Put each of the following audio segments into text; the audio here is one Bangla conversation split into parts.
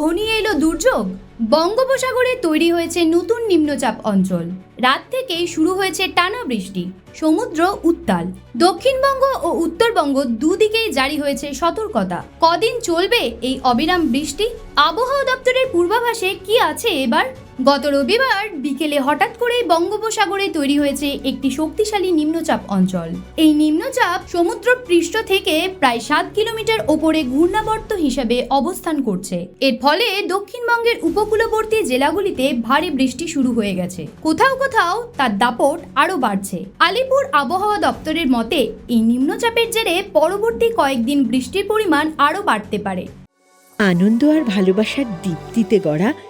ঘনিয়ে এলো দুর্যোগ। বঙ্গোপসাগরে তৈরি হয়েছে নতুন নিম্নচাপ অঞ্চল। রাত থেকেই শুরু হয়েছে টানা বৃষ্টি, সমুদ্র উত্তাল। দক্ষিণবঙ্গ ও উত্তরবঙ্গ দুদিকেই জারি হয়েছে সতর্কতা। কদিন চলবে এই অবিরাম বৃষ্টি? আবহাওয়া দপ্তরের পূর্বাভাসে কি আছে এবার? গত রবিবার বিকেলে হঠাৎ করেই বঙ্গোপসাগরে তৈরি হয়েছে একটি শক্তিশালী নিম্নচাপ অঞ্চল। এই নিম্নচাপ সমুদ্র পৃষ্ঠ থেকে প্রায় সাত কিলোমিটার ওপরে ঘূর্ণাবর্ত হিসাবে অবস্থান করছে। এর ফলে দক্ষিণবঙ্গের উপকূলবর্তী জেলাগুলিতে ভারী বৃষ্টি শুরু হয়ে গেছে। কোথাও কোথাও তার দাপট আরও বাড়ছে। আলিপুর আবহাওয়া দপ্তরের মতে, এই নিম্নচাপের জেরে পরবর্তী কয়েকদিন বৃষ্টির পরিমাণ আরও বাড়তে পারে। আনন্দ আর ভালোবাসার দীপ্তিতে গড়া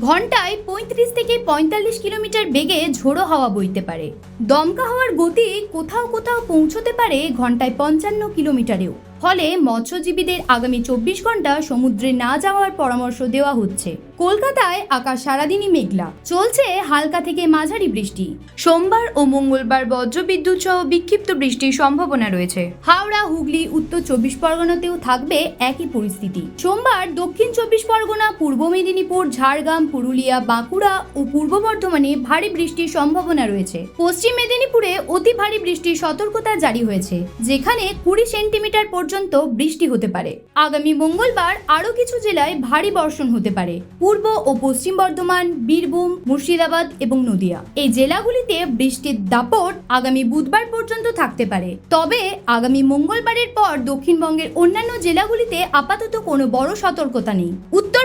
ঘন্টায় পঁয়ত্রিশ থেকে পঁয়তাল্লিশ কিলোমিটার বেগে ঝোড়ো হাওয়া বইতে পারে। দমকা হওয়ার গতি কোথাও কোথাও পৌঁছতে পারে ঘন্টায় পঞ্চান্ন কিলোমিটারেও। ফলে মৎস্যজীবীদের আগামী চব্বিশ ঘণ্টা সমুদ্রে না যাওয়ার পরামর্শ দেওয়া হচ্ছে। কলকাতায় আকাশ সারাদিনই মেঘলা। চলছে হালকা থেকে মাঝারি বৃষ্টি। সোমবার ও মঙ্গলবার বজ্রবিদ্যুৎ সহ বিক্ষিপ্ত বৃষ্টির সম্ভাবনা রয়েছে। হাওড়া, হুগলি, উত্তর চব্বিশ পরগনাতেও থাকবে একই পরিস্থিতি। সোমবার দক্ষিণ চব্বিশ পরগনা, পূর্ব মেদিনীপুর, ঝাড়গ্রাম পুরুলিয়া, বাঁকুড়া ও পূর্ব বর্ধমানে ভারী বৃষ্টির সম্ভাবনা রয়েছে। পশ্চিম মেদিনীপুরে অতি ভারী বৃষ্টির সতর্কতা জারি হয়েছে, যেখানে কুড়ি সেন্টিমিটার পর্যন্ত বৃষ্টি হতে পারে। আগামী মঙ্গলবার আরও কিছু জেলায় ভারী বর্ষণ হতে পারে, পূর্ব ও পশ্চিম বর্ধমান, বীরভূম, মুর্শিদাবাদ এবং নদিয়া। এই জেলাগুলিতে বৃষ্টির দাপট আগামী বুধবার পর্যন্ত থাকতে পারে। তবে আগামী মঙ্গলবারের পর দক্ষিণবঙ্গের অন্যান্য জেলাগুলিতে আপাতত কোনো বড় সতর্কতা নেই।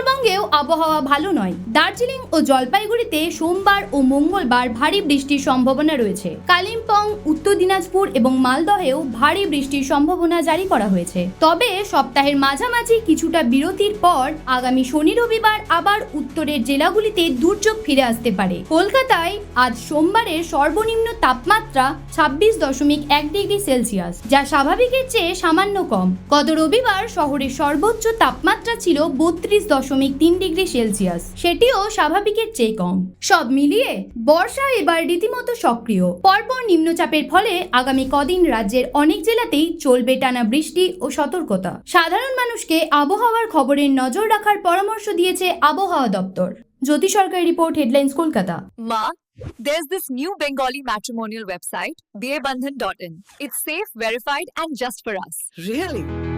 উত্তরবঙ্গেও আবহাওয়া ভালো নয়। দার্জিলিং ও জলপাইগুড়িতে সোমবার ও মঙ্গলবার ভারী বৃষ্টির সম্ভাবনা রয়েছে। কালিম্পং, উত্তর দিনাজপুর এবং মালদহেও ভারী বৃষ্টির সম্ভাবনা জারি করা হয়েছে। তবে সপ্তাহের মাঝামাঝি কিছুটা বিরতির পর আগামী শনি রবিবার আবার উত্তরের জেলাগুলিতে দুর্যোগ ফিরে আসতে পারে। কলকাতায় আজ সোমবারের সর্বনিম্ন তাপমাত্রা ছাব্বিশ দশমিক এক ডিগ্রি সেলসিয়াস, যা স্বাভাবিকের চেয়ে সামান্য কম। গত রবিবার শহরের সর্বোচ্চ তাপমাত্রা ছিল বত্রিশ দশমিক তিন ডিগ্রি সেলসিয়াস সেটিও স্বাভাবিকের চেয়ে কম সব মিলিয়ে বর্ষা এবার রীতিমতো সক্রিয় পরপর নিম্নচাপের ফলে আগামী কদিন রাজ্যের অনেক জেলাতেই চলবে টানা বৃষ্টি ও সতর্কতা সাধারণ মানুষকে আবহাওয়ার খবরের নজর রাখার পরামর্শ দিয়েছে আবহাওয়া দপ্তর জ্যোতি সরকারি report headlines Kolkata Ma, there's this new Bengali matrimonial website, dearbandhan.in. It's safe, verified, and just for us. Really?